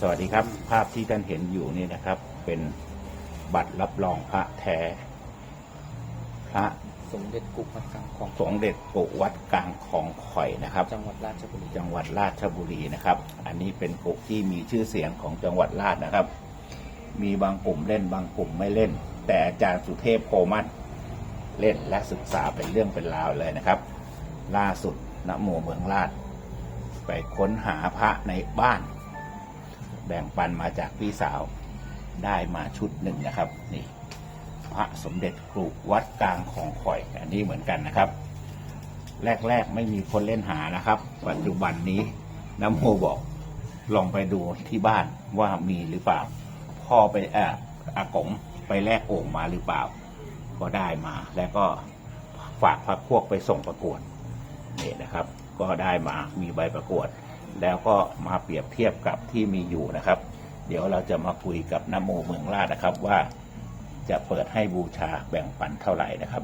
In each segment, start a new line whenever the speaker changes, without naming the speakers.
สวัสดีครับ ภาพที่ท่านเห็นอยู่นี่นะครับ เป็นบัตรรับรองพระแท้ พระ
สมเด็จกุปักกังของ
สมเด็จปุวัดกลางของข่อยนะครับ
จังหวัดราชบุรี
จังหวัดราชบุรีนะครับ อันนี้เป็นกลุ่มที่มีชื่อเสียงของจังหวัดราชนะครับ มีบางกลุ่มเล่นบางกลุ่มไม่เล่น แต่อาจารย์สุเทพโพมัตเล่นและศึกษาเป็นเรื่องเป็นราวเลยนะครับ ล่าสุดนโมเมืองราชไปค้นหาพระในบ้าน แบ่งปันมาจากพี่สาวได้มาชุดหนึ่งนะครับนี่พระสมเด็จกรุวัดกลางของข่อยอันนี้เหมือนกันนะครับ แรกๆไม่มีคนเล่นหานะครับ ปัจจุบันนี้น้ำโมบอกลองไปดูที่บ้านว่ามีหรือเปล่า พ่อไปเอออากงไปแลกโอ่งมาหรือเปล่า ก็ได้มา แล้วก็ฝากพรรคพวกไปส่งประกวดนี่นะครับ ก็ได้มามีใบประกวด แล้วก็มาเปรียบเทียบกับที่มีอยู่นะครับ เดี๋ยวเราจะมาคุยกับนโมเมืองราชนะครับว่าจะเปิดให้บูชาแบ่งปันเท่าไหร่นะครับ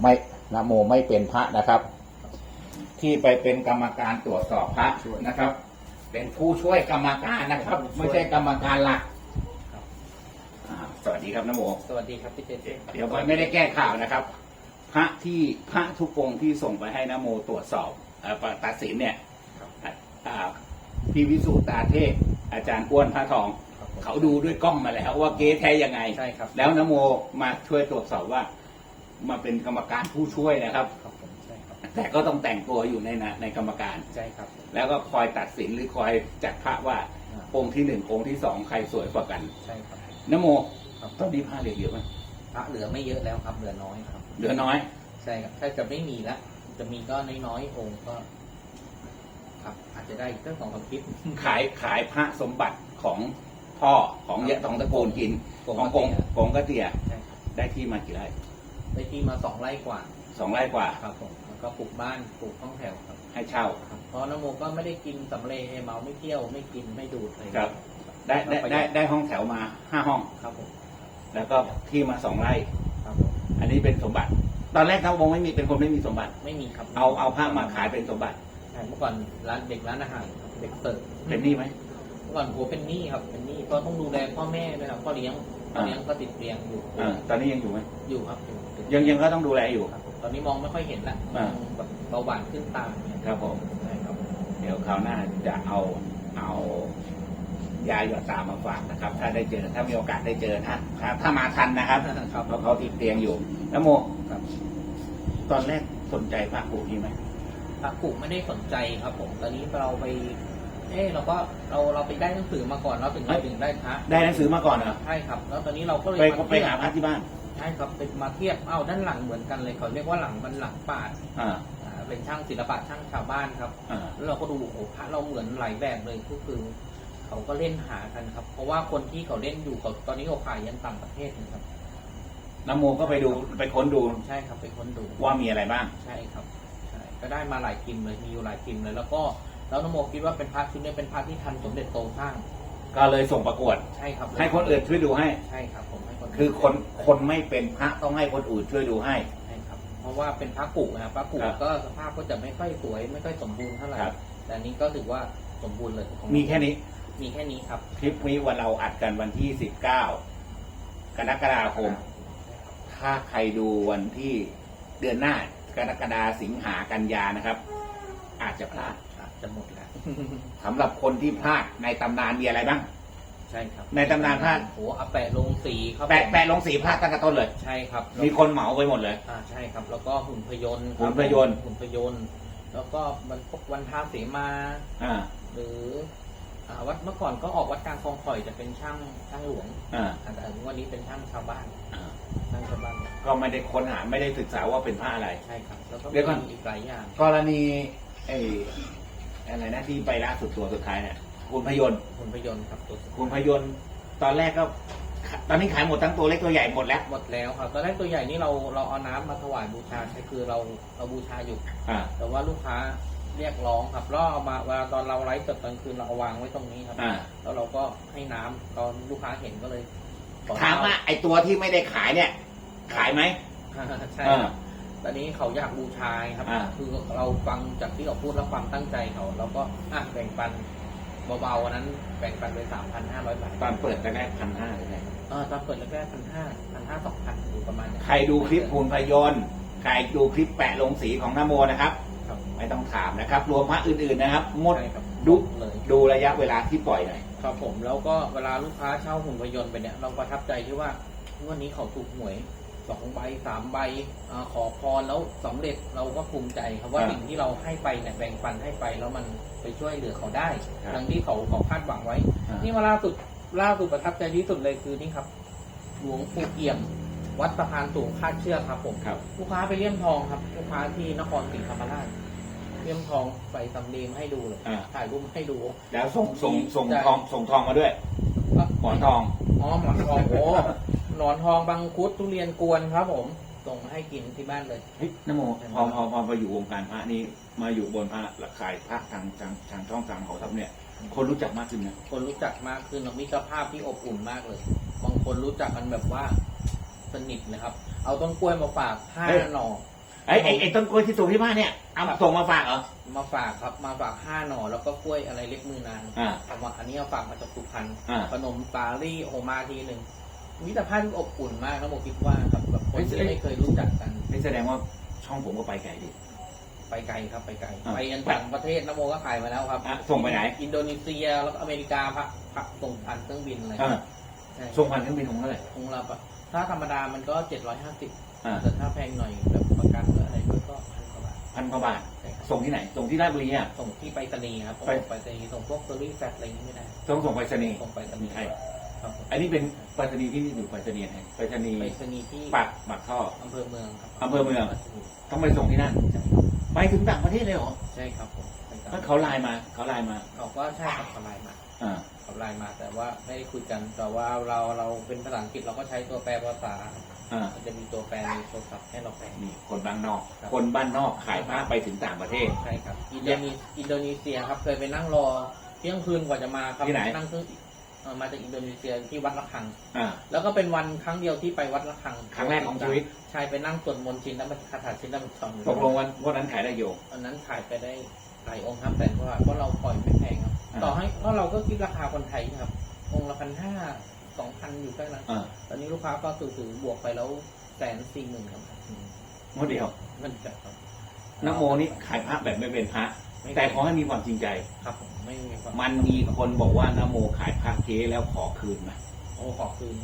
ไม่นโมไม่เป็นพระนะครับ ที่ไปเป็นกรรมการตรวจสอบพระนะครับ เป็นผู้ช่วยกรรมการนะครับ ไม่ใช่กรรมการหลักอ่าสวัสดีครับนโม
สวัสดีครับพี่เจเจ
เดี๋ยวไม่ได้แก้ข่าวนะครับ พระที่พระทุกองค์ที่ส่งไปให้นโมตรวจสอบเอ่อตัดสินเนี่ยอ่าอ่า พี่วิสุทธ์ตาเทพอาจารย์อ้วนพระทอง
ครับผม
เขาดูด้วยกล้องมาแล้วว่าเก๊แท้ยังไง
ใช่ครับ
แล้วนโมมาช่วยตรวจสอบว่า มาเป็นกรรมการผู้ช่วยนะครับ
ครับผมใช่ครับ
แต่ก็ต้องแต่งตัวอยู่ในนะในกรรมการ
ใช่ครับ
แล้วก็คอยตัดสินหรือคอยจัดพระว่า
อ่า
องค์ที่หนึ่งองค์ที่สองใครสวยกว่ากัน
ใช่ครับ
นโม
ครับ
ตอนนี้พระเหลือเยอะไหม
พระเหลือไม่เยอะแล้วครับเหลือน้อยครับ
เหลือน้อย
ใช่ครับถ้าจะไม่มีละจะมีก็น้อยๆองค์ก็ครับอา จจะได้อีกเรื่องของความคิด
ขายขายพระสมบัติของพ่อของยะของตระกูลกิน
กง
ของกงกงกระเตีย
ใช่ครับ
ได้ที่มากี่ไร่
ได้ที่มาสองไร่กว่า
สองไร่กว่า
ครับผมแล้วก็ปลูกบ้านปลูกห้องแถวครับ
ให้เช่า
ครับเพราะน้ำโมก็ไม่ได้กินสำเร็จเมาไม่เที่ยวไม่กินไม่ดูดอะไร
ครับ ได้ได้ได้ได้ห้องแถวมาห้าห้อง
ครับผม
แล้วก็ที่มาสองไร่
ครับผม
อันนี้เป็นสมบัติ ตอนแรกน้องวงไม่มีเป็นคนไม่มีสมบัติ
ไม่มีครับ
เอาเอาผ้ามาขายเป็นสมบัติ
ใช่เมื่อก่อนร้านเด็กร้านอาหารครับเด็กเสิร์ฟ
เป็นหนี่ไหม
เมื่อก่อนโหเป็นหนี้ครับเป็นหนี้ก็ต้องดูแลพ่อแม่ด้วยครับพ่อเลี้ยงพ่อเลี้ยงก็ติดเตียงอยู่
อ่า ตอนนี้ยังอยู่ไหม
อยู่ครับอยู่อยู่
ยังยังก็ต้องดูแลอยู่
ครับผมตอนนี้มองไม่ค่อยเห็นละ
อ่า
แบบเบาหวานขึ้นตาเนี่ย
ครับผม
ใช่ครับ
เดี๋ยวคราวหน้าจะเอาเอายาหยอดตามาฝากนะครับ ถ้าได้เจอถ้ามีโอกาสได้เจอนะถ้าถ้ามาทันนะครับ
ครับ
เพราะเขาติดเตียงอยู่ แล้วโม
ครับ
ตอนแรกสนใจพระปู่นี่ไหม
พระกุไม่ได้สนใจครับ ผมตอนนี้เราไป เออเราก็เราเราไปได้หนังสือมาก่อนเราถึงเราถึงได้พระ
ได้หนังสือมาก่อนเหรอ
ใช่ครับ แล้วตอนนี้เราก็เลย
ไป
มา
ไป
เทียบ
หาพระที่บ้าน
ใช่ครับเป็นมาเทียบเอ้าด้านหลังเหมือนกันเลยเขาเรียกว่าหลังมันหลังปาด
อ่า
อ่าเป็นช่างศิลปะช่างชาวบ้านครับ
อ่า
แล้วเราก็ดูโอ้โหพระเราเหมือนหลายแบบเลยก็คือ เขาก็เล่นหากันครับ เพราะว่าคนที่เขาเล่นอยู่เขาตอนนี้เขาขายยันต่างประเทศนะครับ
น้ำโมก็ไปดูไปค้นดู
ใช่ครับไปค้นดู
ว่ามีอะไรบ้าง
ใช่ครับใช่ ก็ได้มาหลายพิมพ์เลยมีอยู่หลายพิมพ์เลย แล้วก็แล้วนโมคิดว่าเป็นพระชุดนี้เป็นพระที่ทันสมเด็จโตสร้าง
ก็เลยส่งประกวด
ใช่ครับ
ให้คนอื่นช่วยดูให้
ใช่ครับ ผมให้คน
คือคนคนไม่เป็นพระต้องให้คนอื่นช่วยดูให้
ใช่ครับ เพราะว่าเป็นพระกุนะครับพระกุ
ครับ
ก็สภาพก็จะไม่ค่อยสวย ไม่ค่อยสมบูรณ์เท่าไหร่
ครับ
แต่อันนี้ก็ถือว่าสมบูรณ์เลยของ
มีแค่นี้
มีแค่นี้ครับ
คลิปนี้วันเราอัดกันวันที่19กรกฎาคม ถ้าใครดูวันที่เดือนหน้า กรกฎาสิงหากันยานะครับ อาจจะพลาด
อาจจะหมดแล้ว
สำหรับคนที่พลาดในตำนานมีอะไรบ้าง
ใช่ครับ
ในตำนานพระ
โอ้อาแปะลงสีครับ
แปะ
ผม
แปะลงสีพลาดตั้งแต่ต้นเลย
ใช่ครับ
มีคนเหมาไปหมดเลย
อ่าใช่ครับ แล้วก็หุ่นพยนต์ครับ
หุ่นพยนต์
หุ่นพยนต์ แล้วก็มันพวกวันทาเสมา
อ่า
หรือ อ่าวัดเมื่อก่อนก็ออกวัดกลางคลองข่อยจะเป็นช่างช่างหลวง
อ่า
อ่าแต่วันนี้เป็นช่างชาวบ้าน
อ่า
ช่างชาวบ้าน
ก็ไม่ได้ค้นหาไม่ได้ศึกษาว่าเป็นผ้าอะไร
ใช่ครับ แล้วก็
เดี๋ยวก่อน
มีอีกหลายอย่าง
กรณีไอ้อะไรนะที่ไปล่าสุดตัวสุดท้ายเนี่ยคุณพยนต์
หุ่นพยนต์ครับตัวสุด
คุณพยนต์ตอนแรกก็ตอนนี้ขายหมดทั้งตัวเล็กตัวใหญ่หมดแล้ว
หมดแล้วครับตอนแรกตัวใหญ่นี่เราเราเอาน้ำมาถวายบูชาใช่คือเราเราบูชาอยู่
อ่า
แต่ว่าลูกค้า เรียกร้องครับแล้วเอามาเวลาตอนเราไลฟ์สดตอนคืนเราเอาวางไว้ตรงนี้ครับ
อ่า
แล้วเราก็ให้น้ำตอนลูกค้าเห็นก็เลยขอ
ถามว่าไอ้ตัวที่ไม่ได้ขายเนี่ย ขายไหม
ใช่
อ่า
ครับตอนนี้เขาอยากบูชาครับ
อ่า
คือเราฟังจากที่เขาพูดแล้วความตั้งใจเขาเราก็อะแบ่งปันเบาๆวันนั้นแบ่งปันไปสามพันห้าร้อยบาท
ตอนเปิดแรกพันห้าเลยไง
เออตอนเปิดแรกๆพันห้าพันห้าสองพันอยู่ประมาณเนี้ย
ใครดูคลิปภูนพยนต์ใครดูคลิปแปะลงสีของนโมนะครับ
ครับ
ไม่ต้องถามนะครับ รวมพระอื่นๆนะครับ หมด
ใช่ครับ
ดู
เลย
ดูระยะเวลาที่ปล่อยหน่อย
ครับผมแล้วก็เวลาลูกค้าเช่าหุ่นพยนต์ไปเนี่ยเราประทับใจที่ว่าวันนี้เขาถูกหวยสองใบสามใบอาขอพรแล้วสำเร็จเราก็ภูมิใจครับว่า
อ่า
สิ่งที่เราให้ไปเนี่ยแบ่งปันให้ไปแล้วมันไปช่วยเหลือเขาได้
ครับ
ดังที่เขาเขาคาดหวังไว้
อ่า
นี่มาล่าสุดล่าสุดประทับใจที่สุดเลยคือนี่ครับ หลวงปู่เอี่ยม วัดสะพานสูงคาดเชือกครับผม
ครับ
ลูกค้าไปเลี่ยมทองครับ ลูกค้าที่นครศรีธรรมราช เลี่ยมทองใส่สำลีมาให้ดูเลย
อ่า
ถ่ายรูปให้ดู
แล้วส่งส่งส่ง
ใช่
ทองส่งทองมาด้วยหมอนทอง
อ๋อหมอนทองโอ้หนอนทองบางคุดทุเรียนกวนครับผม ส่งมาให้กินที่บ้านเลย
เฮ้ยนโมพอพอพอมาอยู่วงการพระนี้ มาอยู่บนพระหลักขายพระทางทางทางช่องทางเขาทำเนี่ย คนรู้จักมากขึ้นนะ
คนรู้จักมากขึ้นแล้วมิตรภาพที่อบอุ่นมากเลย บางคนรู้จักกันแบบว่าสนิทนะครับ เอาต้นกล้วยมาฝากห้าหน่อ
ไอ้ไอ้ไอ้ต้นกล้วยที่ส่งที่บ้านเนี่ยเอาส่งมาฝากเหรอ
มาฝากครับมาฝากห้าหน่อแล้วก็กล้วยอะไรเล็กมือนาง
อ่า
เอามาอันนี้เอาฝากมาจากสุพรรณ
อ่า
ขนมสาลี่โอมาทีหนึ่งมิตรภาพที่อบอุ่นมากนะโมคิดว่าครับแบบคนที่ไม่เคยรู้จักกัน
นี่แสดงว่าช่องผมก็ไปไกลดิ
ไปไกลครับไปไกล
อ่า
ไปยันต่างประเทศนะโมก็ขายมาแล้วครับ
อะส่งไปไหน
อินโดนีเซียแล้วก็อเมริกาพักพักส่งผ่านเครื่องบินอะไร
อ่า
ใช่
ส่งพันเครื่องบินของเท่าไหร่
คงละปะถ้าธรรมดามันก็เจ็ดร้อยห้าสิบ
อ่า
แต่ถ้าแพงหน่อยแบบประกันหรืออะไรด้วยก็พันกว่าบาท
พันกว่าบาท
ใช่ครับ
ส่งที่ไหน ส่งที่ราชบุรีอะ
ส่งที่ไปรษณีย์ครับผม
ไป
ไปรษณีย์ส่งพวกเซอรี่แฟตอะไรอย่างนี้ไม่ได้
ต้องส่งไปรษณีย์
ส่งไปรษณีย์
ใช่
ครับผม
อันนี้เป็นไปรษณีย์ที่นี่อยู่ไปรษณีย์ไหนไปรษณีย์
ไปรษณีย์ที่
ปากปากท่อ
อำเภอเมืองครับ
อำเภอเมือง ต้องไปส่งที่นั่น ไปถึงต่างประเทศเลยเหรอ
ใช่ครับผมใช่ครับ
ถ้าเขาไลน์มาเขาไลน์มา
เขาก็ใช่ครับเขาไลน์มา
อ่า
เขาไลน์มา แต่ว่าไม่ได้คุยกัน แต่ว่าเราเราเป็นภาษาอังกฤษเราก็ใช้ตัวแปลภาษา
อ่า
มันจะมีตัวแปลในโทรศัพท์ให้เราแปล
นี่คนบ้านนอก
ครับ
คนบ้านนอกขายผ้าไปถึงต่างประเทศ
ใช่ครับอินโดนีอินโดนีเซียครับเคยไปนั่งรอเที่ยงคืนกว่าจะมาครับ
ที่ไหน
นั่งเครื่องเอ่อมาจากอินโดนีเซียที่วัดละคัง
อ่า
แล้วก็เป็นวันครั้งเดียวที่ไปวัดละคัง
ครั้งแรกของชีวิต
ใช่ไปนั่งสวดมนต์ชินน้ำคาถาชินน้ำสอง
ตกลงวันวันนั้นขายได้โย
อันนั้นขายไปได้ หลายองค์ครับแต่ว่าเพราะเราปล่อยไม่แพงครับ
อ่า
ต่อให้เพราะเราก็คิดราคาคนไทยครับ องค์ละพันห้าสองพันอยู่แค่นั้น
อ่า
ตอนนี้ลูกค้าก็ถือถือบวกไปแล้วแสนสี่หมื่นครับ
งวดเดียว
มันจะครับ
นโมนี่ขายพระแบบไม่เป็นพระ
ไม่
แต่ขอให้มีความจริงใจ
ครับผมไม่มีความ
มันมีคนบอกว่านโมขายพระเก๊แล้วขอคืนไหม
โอ้ขอคืน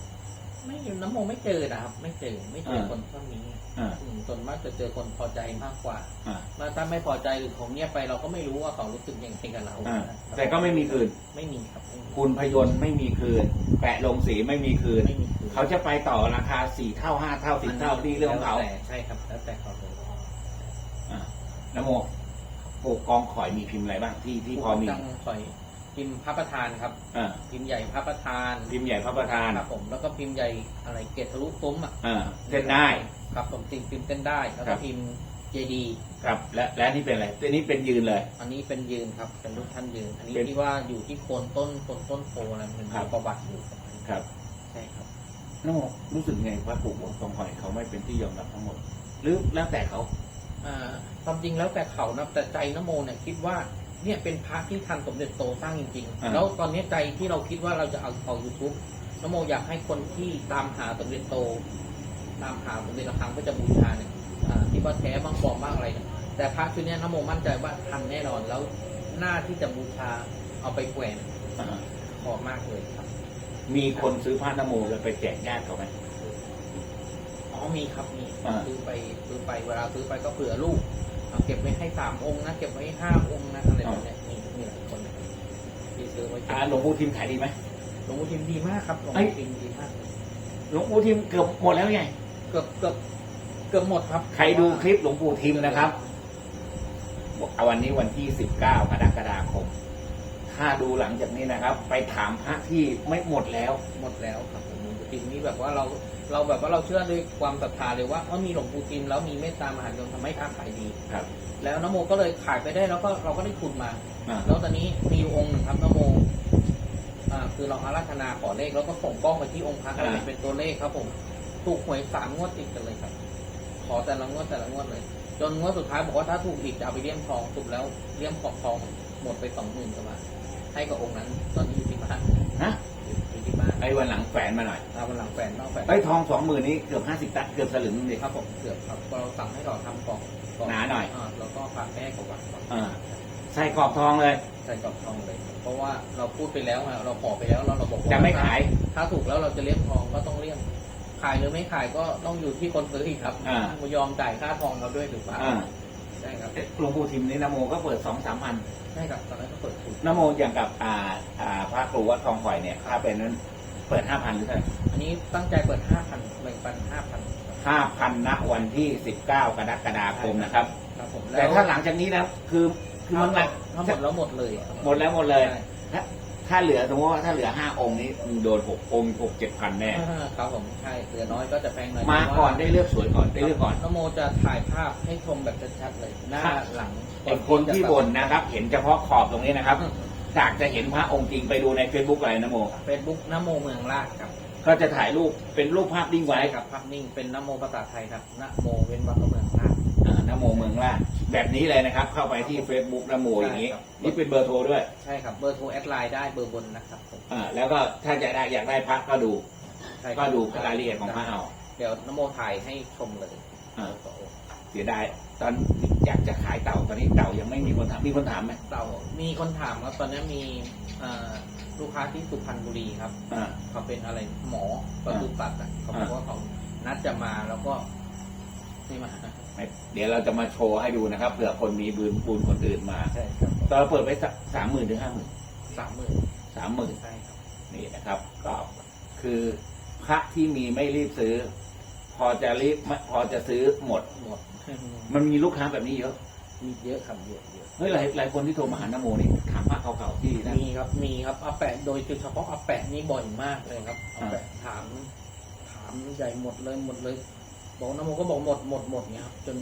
ไม่น้ำโมไม่เจอนะครับ ไม่เจอไม่เจอ
อ่า
คนพวกนี้
อ่า
อืมส่วนมากจะเจอคนพอใจมากกว่า
อ่า
มาถ้าไม่พอใจหรือของเงียบไปเราก็ไม่รู้ว่าเขารู้สึกยังไงกับเรา
อ่า
ครับ
แต่ก็ไม่มีคืน
ไม่มีครับไม่มี
คุณพยนต์ไม่มีคืน แปะลงสีไม่มีคืน
ไม่มีคืน
เขาจะไปต่อราคาสี่เท่าห้าเท่าสิบเท่านี่เรื่องของเขา
แล้วแต่ใช่ครับแล้วแต่เขาเลย
อ่านโมปลูกกองข่อยมีพิมพ์อะไรบ้างที่ที่พอมี
จังคอย พิมพ์พระประธานครับ
อ่า
พิมพ์ใหญ่พระประธาน
พิมพ์ใหญ่พระประธาน
ครับผมแล้วก็พิมพ์ใหญ่อะไรเกตทะลุซุ้มอะ
อ่าเส้นได้
ครับผมพิมพ์พิมพ์เต้นได้แล้ว
ครั
ก็
บ
พิมพ์เจดี
ครับ และและนี่เป็นอะไรอันนี้เป็นยืนเลย
อันนี้เป็นยืนครับเป็นรูปท่านยืน อันนี้
เป็น
ที่ว่าอยู่ที่โคนต้นโคนต้นโพอะไรมัน
ครั
มี
บ
ประวัติอยู่
ครับ
ใช่ครับ
นโมรู้สึกไงว่าปลูกกองข่อยเขาไม่เป็นที่ยอมรับทั้งหมด หรือแล้วแต่เขา
อ่าความจริงแล้วแต่เขานะแต่ใจนโมเนี่ยคิดว่า เนี่ยเป็นพระที่ทันสมเด็จโตสร้างจริง
อ่า
ๆแล้วตอนนี้ใจที่เราคิดว่าเราจะเอาเอายูทูบนโมอยากให้คนที่ตามหาสมเด็จโต ตามหาสมเด็จระฆังเพื่อจะบูชาเนี่ยอ่าที่ว่าแท้บ้างปลอมบ้างอะไรเนี่ยแต่พระชุดเนี้ยนโมมั่นใจว่าทันแน่นอนแล้วหน้าที่จะบูชาเอาไปแขวน
อ่า
ขอมากเลยครับ
มีคนซื้อผ้านโมแล้วไปแจกญาติเขาไหม
อ๋อมีครับมี
อ่า
ซื้อไปซื้อไปเวลาซื้อไปก็เผื่อลูก เอาเก็บไว้ให้สามองค์นะเก็บไว้ให้ห้าองค์นะอะไรแบบเนี้ยมีมีหลายคนนะครับที่ซื้อไว้เก็บ
อ่าหลวงปู่ทิมขายดีไหม
หลวงปู่ทิมดีมากครับหลวง
เอ้ย
ปู่ทิมดีมาก
หลวงปู่ทิมเกือบหมดแล้วไง
เกือบเกือบเกือบหมดครับ
ใครดูคลิปหลวงปู่ทิมนะครับเอาวันนี้วันที่ 19 กรกฎาคม ถ้าดูหลังจากนี้นะครับ ไปถามพระที่ไม่หมดแล้ว
หมดแล้วครับผมหลวงปู่ทิมนี่แบบว่าเรา เราแบบว่าเราเชื่อด้วยความศรัทธาเลยว่าเออมีหลวงปู่ทิมแล้วมีเมตตามหานิยมทำให้ค้าขายดี
ครับ
แล้วนโมก็เลยขายไปได้แล้วก็เราก็ได้ทุนมา
อ่า
แล้วตอนนี้มีอยู่องค์หนึ่งครับนโมอ่าคือเราอาราธนาขอเลขแล้วก็ส่งกล้องไปที่องค์พระอะไรเป็นตัวเลขครับผมถูกหวยสามงวดติดกันเลยครับ ขอแต่ละงวดแต่ละงวดเลย จนงวดสุดท้ายบอกว่าถ้าถูกอีกจะเอาไปเลี่ยมทองสุดแล้วเลี่ยมขอบทองหมดไปสองหมื่นกว่าบาทให้กับองค์นั้นตอนนี้อยู่ที่บ้าน
ฮะ
อยู่ที่ บ้าน
ไอ้วันหลังแฝนมาหน่อย
เอาวันหลังแฟนนอกแฟน
ไอ้ยทองสองหมื่นนี้เกือบห้าสิบตันเกือบสลึงเลย
ครับผมเกือบครับเราสั่งให้เราทำกล่องกล่ง
หนาหน่อยา
แล้วก็ฝากแม่กับวัดก่อน
อ่าใส่กรอบทองเลย
ใส่กรอบทองเลย เพราะว่าเราพูดไปแล้วไงเราขอไปแล้วแล้วเราบอกว่า
จะไม่ขาย
ถ้าถูกแล้วเราจะเลี่ยมทองก็ต้องเลี่ยมขายหรือไม่ขายก็ต้องอยู่ที่คนซื้ออีกครับ
อ่า
ยอมจ่ายค่าทองเราด้วยหรือเปล่า
อ่า
ใช่ครับ
หลวงปู่ทิมนี่นะโมก็เปิดสองสามพัน
ใช่ครับตอนนั้นก็เปิดถูก
นะโมอย่างกับอ่าอ่าพระครูวัดทองข่อยเนี่ยถ้าเป็นนั้นเปิดห้าพันหรือเท่าไหร่
อันนี้ตั้งใจเปิดห้าพันแบ่งปันห้าพัน
ห้าพันณวันที่สิบเก้ากรกฎาคมนะครับ
ครับผม
แต่ถ้าหลังจากนี้นะคือคือมันหลัก
ถ้าหมดแล้วหมดเลย
หมดแล้วหมดเลย
ใช่
ถ้าถ้าเหลือสมมติว่าถ้าเหลือห้าองค์นี้มึงโดนหกองค์หกเจ็ดพันแน่
อ่าครับผมใช่เหลือน้อยก็จะแพงหน่อย
มาก่อนได้เลือกสวยก่อนได้เลือกก่อน
นโมจะถ่ายภาพให้ชมแบบชัดๆเลยหน้า
ครับ
หลัง
ไอ้คนที่บ่นนะครับ เห็นเฉพาะขอบตรงนี้นะครับอยากจะเห็นพระองค์จริงไปดูใน Facebook อะไรนะโม
เฟซบุ๊กนโมเมืองราชครับ
ก็จะถ่ายรูปเป็นรูปภาพนิ่งไว้
ใช่ครับภาพนิ่งเป็นนโมภาษาไทยครับนโมเว้นวรรคเมืองราช
อ่า นโมเมืองล่าชแบบนี้เลยนะครับ เข้าไปที่ Facebook นโมอย่างนี้
ใช่ครับ
นี่เป็นเบอร์โทรด้วย
ใช่ครับเบอร์โทรแอดไลน์ได้เบอร์บนนะครับผม
อ่าแล้วก็ถ้าจะได้อยากได้พระก็ดู
ใช่ครับ
ก็ดูรายละเอียดของพระเอา
เดี๋ยวนโมถ่ายให้ชมเลย
อ่าเสียดายตอนอยากจะขายเต่าตอนนี้เต่ายังไม่มีคนถามมีคนถามไหม
เรามีคนถามครับตอนนี้มีเอ่อลูกค้าที่สุพรรณบุรีครับ
อ่า
เขาเป็นอะไรหมอประตูตัดอะเขาบอกว่าเขานัดจะมาแล้วก็ไม่มา
ไม่ เดี๋ยวเราจะมาโชว์ให้ดูนะครับเผื่อคนมีบุญบุญคนอื่นมา
ใช่ครับ
ตอนเราเปิดไปสามหมื่นถึงห้าหมื่น
สามหมื่น
สามหมื่น
ใช่ครับ
นี่นะครับ ก็คือพระที่มีไม่รีบซื้อ พอจะรีบพอจะซื้อหมด
หมด
มันมีลูกค้าแบบนี้เยอะ
มีเยอะครับเยอะเยอะ
เฮ้ยหลายหลายคนที่โทรมาหานโมนี่ถามพระเก่าๆที่นั่น
มีครับมีครับอาแปะโดยเฉพาะอาแปะนี่บ่อยมากเลยครับอาแปะถามถามใหญ่หมดเลยหมดเลย บอกนะโมก็บอกหมดหมดหมดเนี่ยครับจน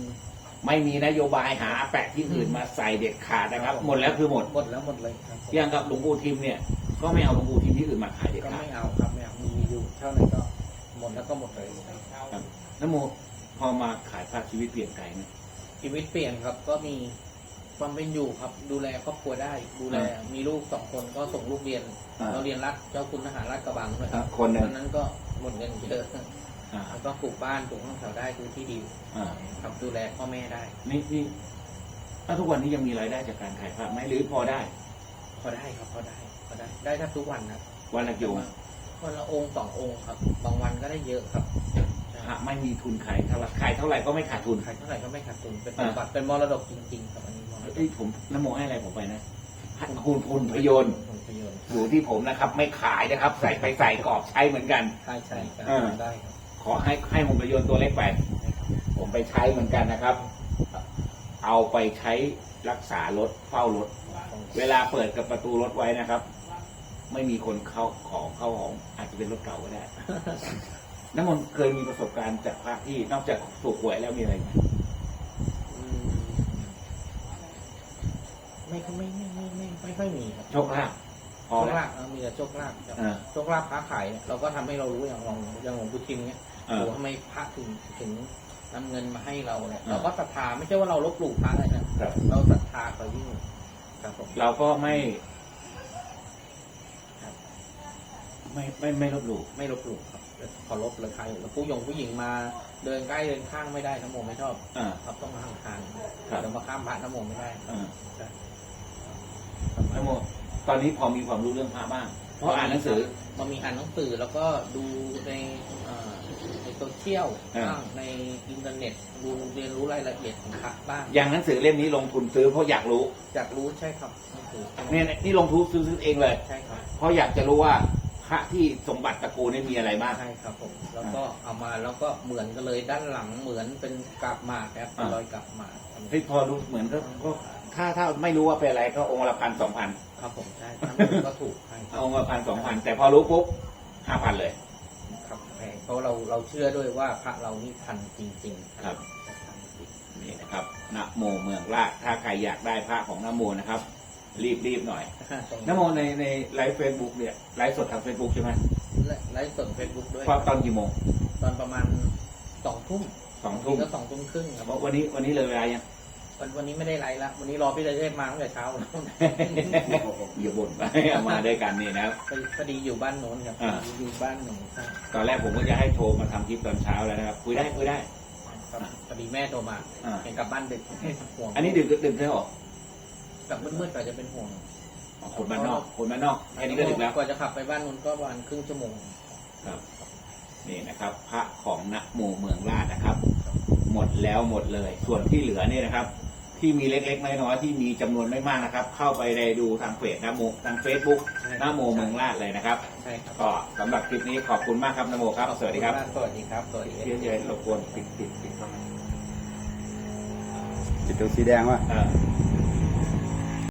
ไม่มีนโยบายหาแปะที่อื่นมาใส่เด็ดขาดนะครับ
ครับ
หมดแล้วคือหมด
หมดแล้วหมดเลยครับผม
อย่างกับหลวงปู่ทิมเนี่ย ก็ไม่เอาหลวงปู่ทิมที่อื่นมาขายเด็ด
ก็
ขาด
ไม่เอาครับไม่เอามีอยู่เท่าไหร่ก็หมดแล้วก็หมดเลย
ครับนโมพอมาขายพระชีวิตเปลี่ยนไปไหม
ชีวิตเปลี่ยนครับก็มีความเป็นอยู่ครับ ดูแลครอบครัวได้ดูแล
อ่า
มีลูกสองคนก็ส่งลูกเรียน
อ่า
เราเรียนรัฐเจ้าคุณทหารราชกระบังด้วยค
อะ
รับ
คนหนึ่ง
ตอนนั้นก็หมดเงินเยอะ
อ่า
แล้วก็ปลูกบ้านปลูกห้องแถวได้ดูที่ดิน
อ่า
ครับดูแลพ่อแม่ได้
นี่นี่ถ้าทุกวันนี้ยังมีรายได้จากการขายพระไหมหรือพอได้
พอได้ครับพอได้พอได้ ได้แทบทุกวันครับ
วันละกี่องค์
วันละองค์สององค์ครับ บางวันก็ได้เยอะครับ
พระไม่มีทุนขายเท่าไหร่ขายเท่าไหร่ก็ไม่ขาดทุน
ขายเท่าไหร่ก็ไม่ขาดทุนเป็นส
อ่า
มบัติเป็นมรดกจริงๆครับอันนี้มรด
เอ้ย
ก
ผมนโมให้อะไรผมไปนะคุณคุณพยนต์
ผลประโยชน์
อยู่ที่ผมนะครับ ไม่ขายนะครับ ใส่ไปใส่กรอบใช้เหมือนกัน
ใช่ใช่ครับ
อ่า
ได้ครับ
ขอให้ให้ผมพยนต์ตัวเล็กไป
ได้ครับ
ผมไปใช้เหมือนกันนะครับ เอาไปใช้รักษารถเฝ้ารถ เวลาเปิดกับประตูรถไว้นะครับ ไม่มีคนเข้าของเข้าของ อาจจะเป็นรถเก่าก็ได้น้ำมนต์เคยมีประสบการณ์จากพระที่นอกจากถูกหวยแล้วมีอะไรไหม
อืมไม่ไม่ไม่ไม่ไม่ไม่ค่อยมีครับ
โชคลาภ พ
โช
อ
ค
แล้ว
ลาภเออมีแต่โชคลาภครับ
อ่า
โชคลาภค้าขายเนี่ยเราก็ทำให้เรารู้อย่างของอย่างของบุญทิมเนี่ย
อ่า
โอ้ทำไมพระถึงถึงนำเงินมาให้เราเนี่ย
อ่า
เราก็ศรัทธาไม่ใช่ว่าเราลบหลู่พระเลยนะครับ เราศรัทธาเขายิ่งครับผม
เราก็ไม่
ครับ
ไม่ไม่ไม่ลบหลู่
ไม่ลบหลู่ครับเคารพเลยใครแล้วผู้หญิงผู้หญิงมาเดินใกล้เดินข้างไม่ได้น้ำโมไม่ชอบ
อ่า
ครับต้องห่างห่าง
ครับ
เดี๋ยวมาข้ามพระน้ำโมไม่ได้
อ่า
ใช่
น้ำโม ตอนนี้พอมีความรู้เรื่องพระบ้าง เพราะอ่านหนังสือ
มันมีอ่านหนังสือแล้วก็ดูในเอ่อในโซเชียล
อ่า
บ้างในอินเทอร์เน็ตดูเรียนรู้รายละเอียดของพระบ้าง
อย่างหนังสือเล่มนี้ลงทุนซื้อเพราะอยากรู้
อยากรู้ใช่ครับหนังสือ
เนี่ยนี่ลงทุนซื้อเองเลย
ใช่ครับ
เพราะอยากจะรู้ว่าพระที่สมบัติตระกูลนี่มีอะไรบ้าง
ใช่ครับผมแล้วก็เอามาแล้วก็เหมือนกันเลยด้านหลังเหมือนเป็นกาบหมากครับ
อ่า ร
อยกาบหมาก
เฮ้ยพอรู้เหมือนก็ก็ ถ้าถ้าไม่รู้ว่าเป็นอะไรก็องค์ละพันสองพัน
ครับผมใช่ทั้งหมดก็ถูกใช่
องค์ละพันสองพันแต่พอรู้ปุ๊บห้าพันเลย
ครับแพงเพราะเราเราเชื่อด้วยว่าพระเรานี่ทันจริงๆ
ครับ
ทันจริง
นี่นะครับนะโมเมืองราชถ้าใครอยากได้พระของนะโมนะครับ รีบรีบหน่อย
ตรง
นะโมในในไลฟ์เฟซบุ๊กเนี่ยไลฟ์สดทางเฟซบุ๊กใช่ไหม
ไลฟ์สดเฟซบุ๊กด้วย
พอตอนกี่โมง
ตอนประมาณสองทุ่ม
สองทุ่ม
ก็สองทุ่มครึ่งครับ
วันนี้วันนี้เลยเวลายัง
วันวันนี้ไม่ได้ไลฟ์ละวันนี้รอพี่เทพมาตั้งแต่เช้าแล้ว
อย่าบ่นไปเอามาด้วยกันนี่นะครับ
พอดีพอดีอยู่บ้านโน้นครับ
อ่า
อยู่บ้านหนูใช่
ตอนแรกผมก็จะให้โทรมาทำคลิปตอนเช้าแล้วนะครับคุยได้คุยได้
ครับพอดีแม่โทรมา
อ่า
เห็นกลับบ้านดึกห่วง
อันนี้ดึกดึกเลยเหรอก
ลับมืดๆก็จะเป็นห่วง
อ๋อคนบ้านนอกคนบ้านนอกแค่นี้ก็ดึกแล้ว
กว่าจะขับไปบ้านนู้นก็ประมาณครึ่งชั่วโมง
ครับนี่นะครับ พระของนะโมเมืองราชนะครับ หมดแล้วหมดเลย ส่วนที่เหลือเนี่ยนะครับ ที่มีเล็กๆน้อยๆที่มีจำนวนไม่มากนะครับ เข้าไปในดูทางเพจนะโมทางเฟซบุ๊กนะโมเมืองราชเลยนะครับ
ใช่ครับ
ก็สำหรับคลิปนี้ขอบคุณมากครับนะโมครับ สวัสดีครับ
สวัสดีครับสวัสดี
เพี่เจรบกวนปิดปิดปิดเข้ามา
ติดตัวสีแดงวะ
เออ